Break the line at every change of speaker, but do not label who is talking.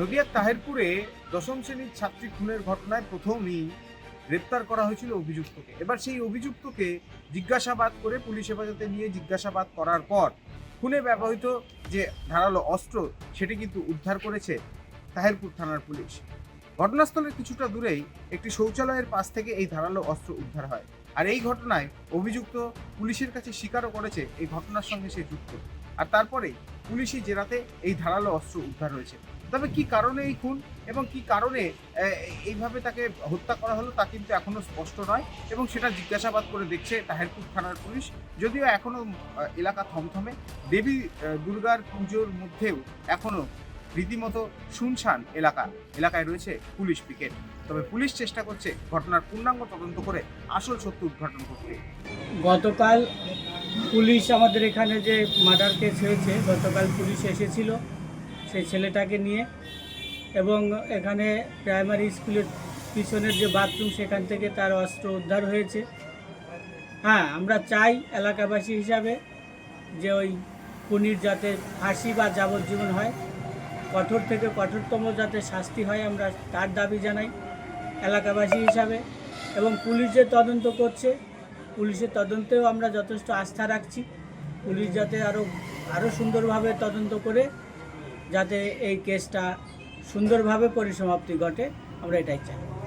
নদিয়ার তাহেরপুরে দশম শ্রেণির ছাত্রী খুনের ঘটনায় প্রথমই গ্রেপ্তার করা হয়েছিল অভিযুক্তকে। এবার সেই অভিযুক্তকে জিজ্ঞাসাবাদ করে পুলিশ হেফাজতে নিয়ে জিজ্ঞাসাবাদ করার পর খুনে ব্যবহৃত যে ধারালো অস্ত্র, সেটি কিন্তু উদ্ধার করেছে তাহেরপুর থানার পুলিশ। ঘটনাস্থলের কিছুটা দূরেই একটি শৌচালয়ের পাশ থেকে এই ধারালো অস্ত্র উদ্ধার হয়। আর এই ঘটনায় অভিযুক্ত পুলিশের কাছে স্বীকারও করেছে এই ঘটনার সঙ্গে সে যুক্ত। আর তারপরে পুলিশি জেরাতে এই ধারালো অস্ত্র উদ্ধার হয়েছে। তবে কি কারণে এই খুন এবং কি কারণে এইভাবে তাকে হত্যা করা হলো তা কিন্তু এখনও স্পষ্ট নয় এবং সেটা জিজ্ঞাসাবাদ করে দেখছে তাহেরপুর থানার পুলিশ। যদিও এখনও আহ, এলাকা থমথমে দেবী দুর্গার পুজোর মধ্যেও এখনও রীতিমতো শুনশান এলাকা এলাকায় রয়েছে পুলিশ পিকেট। তবে পুলিশ চেষ্টা করছে ঘটনার পূর্ণাঙ্গ তদন্ত করে আসল সত্য উদ্ঘাটন করতে।
গতকাল পুলিশ আমাদের এখানে যে মার্ডার কেস হয়েছে গতকাল পুলিশ এসেছিল। সেই ছেলেটাকে নিয়ে এবং এখানে প্রাইমারি স্কুলের পিছনের যে বাথরুম, সেখান থেকে তার অস্ত্র উদ্ধার হয়েছে। হ্যাঁ আমরা চাই এলাকাবাসী হিসাবে যে ওই খুনির যাতে ফাঁসি বা যাবজ্জীবন হয়, কঠোর থেকে কঠোরতম যাতে শাস্তি হয়, আমরা তার দাবি জানাই এলাকাবাসী হিসাবে। এবং পুলিশ যে তদন্ত করছে, পুলিশের তদন্তেও আমরা যথেষ্ট আস্থা রাখছি। পুলিশ যাতে আরও আরও সুন্দরভাবে তদন্ত করে যাতে এই কেসটা সুন্দরভাবে পরিসমাপ্তি ঘটে আমরা এটাই চাই।